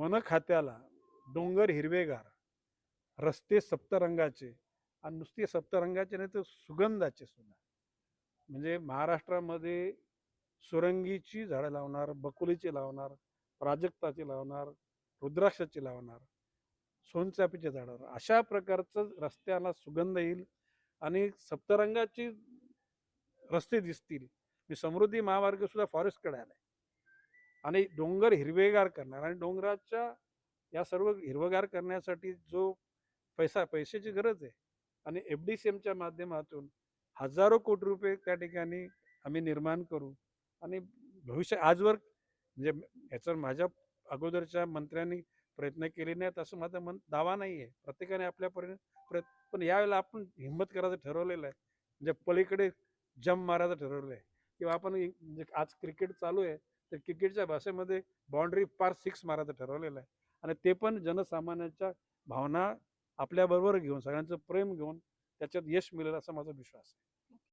One खात्याला डोंगर हिरवेगार रस्ते सप्तरंगाचे आणि नुसते सप्तरंगाचे नाही तर सुगंधाचे सुद्धा. म्हणजे महाराष्ट्रामध्ये सुरंगीची झाडं लावणार बकुलीची लावणार प्राजक्ताची लावणार रुद्राक्षाची लावणार सोनचापीच्या झाडावर अशा प्रकारचं रस्त्याला सुगंध येईल आणि सप्तरंगाची रस्ते दिसतील. मी समृद्धी महामार्ग सुद्धा फॉरेस्टकडे आलाय. आणि डोंगर हिरवेगार करणार आणि डोंगराच्या या सर्व हिरवगार करण्यासाठी जो पैसा पैशाची गरज आहे आणि एफ डी सी एमच्या माध्यमातून हजारो कोटी रुपये त्या ठिकाणी आम्ही निर्माण करू आणि भविष्य आजवर म्हणजे याच्यावर माझ्या अगोदरच्या मंत्र्यांनी प्रयत्न केले नाहीत असं माझा मन दावा नाही आहे. प्रत्येकाने आपल्यापर्यंत प्रयत्न पण यावेळेला आपण हिंमत करायचं ठरवलेलं आहे. म्हणजे पलीकडे जम मारायचं ठरवलं आहे. किंवा आपण म्हणजे आज क्रिकेट चालू आहे. तर क्रिकेटच्या भाषेमध्ये बाउंड्री पार सिक्स मारायचं ठरवलेलं आहे. आणि ते पण जनसामान्यांच्या भावना आपल्याबरोबर घेऊन सगळ्यांचं प्रेम घेऊन त्याच्यात यश मिळेल असा माझा विश्वास आहे.